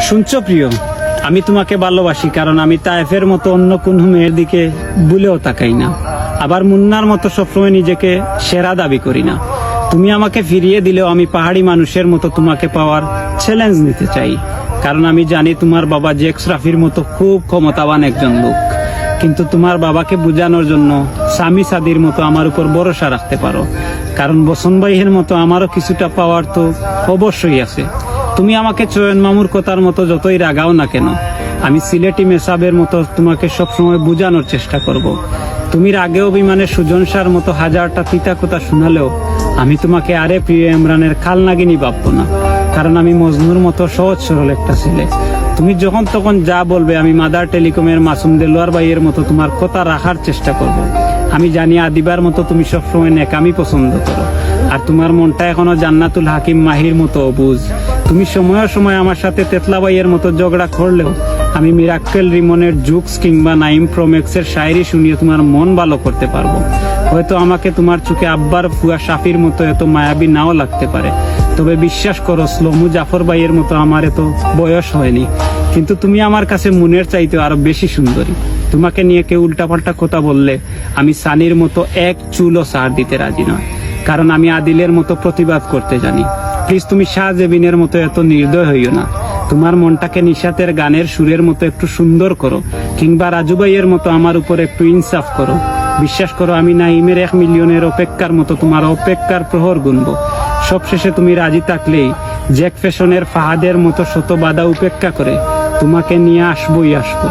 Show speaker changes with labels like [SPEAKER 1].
[SPEAKER 1] শুনছো প্রিয়? আমি তোমাকে ভালোবাসি কারণ আমি তায়েফের মতো অন্য কোন মেয়ের দিকে ভুলেও তাকাই না। আবার মুন্নার মতো সবসময় নিজেকে সেরা দাবি করি না। তুমি আমাকে ফিরিয়ে দিলেও আমি পাহাড়ি মানুষের মতো তোমাকে পাওয়ার চ্যালেঞ্জ নিতে চাই। কারণ আমি জানি তোমার বাবা জেক্স রাফির মতো খুব ক্ষমতাবান একজন লোক। কিন্তু তোমার বাবাকে বোঝানোর জন্য স্বামী সাদির মতো আমার উপর ভরসা রাখতে পারো। কারণ বসন ভাইয়ের মতো আমারও কিছুটা পাওয়ার তো অবশ্যই আছে। তুমি আমাকে চয়ন মামুর কথার মতো যতই রাগাও না কেন, আমি সিলেটি মেসাবের মতো তোমাকে সবসময় বোঝানোর চেষ্টা করব। তুমি রাগে অভিমানের সুজন সার মতো হাজারটা পিতা কথা শোনালেও আমি তোমাকে আরে প্রিয় ইমরানের খাল নাগিনী ভাববো না, কারণ আমি মজনুর মতো সহজ সরল একটা ছেলে তুমি যখন তখন যা বলবে আমি মাদার টেলিকমের মাসুম দেলোয়ার ভাইয়ের মতো তোমার কথা রাখার চেষ্টা করব। আমি জানি আদিবার মতো তুমি সবসময় নেকামি পছন্দ করো, আর তোমার মনটা এখনও জান্নাতুল হাকিম মাহির মতো অবুজ তুমি সময় সময় আমার সাথে তেতলা ভাইয়ের মতো ঝগড়া করলেও আমি মিরাক্কেল রিমনের জুকস কিংবা নাইম প্রোমেক্সের শায়রি শুনিয়ে তোমার মন ভালো করতে পারব। হয়তো আমাকে তোমার চোখে আব্বার ফুয়া সাফির মতো এত মায়াবী নাও লাগতে পারে। তবে বিশ্বাস করো, স্লোমু জাফর ভাইয়ের মতো আমার এত বয়স হয়নি। কিন্তু তুমি আমার কাছে মনের চাইতে আরও বেশি সুন্দরী। তোমাকে নিয়ে কেউ উল্টাপাল্টা কথা বললে আমি সানির মতো এক চুলও সার দিতে রাজি নয়। কারণ আমি আদিলের মতো প্রতিবাদ করতে জানি। প্লিজ তুমি শাহজেবিনের মতো এত নির্দয় হইও না। তোমার মনটাকে নিশাতের গানের সুরের মতো একটু সুন্দর করো, কিংবা রাজু ভাইয়ের মতো আমার উপর একটু ইনসাফ করো। বিশ্বাস করো, আমি নাইমের এক মিলিয়নের অপেক্ষার মতো তোমার অপেক্ষার প্রহর গুনবো। সবশেষে তুমি রাজি থাকলেই জ্যাক ফ্যাশনের ফাহাদের মতো শত বাধা উপেক্ষা করে তোমাকে নিয়ে আসবোই আসব।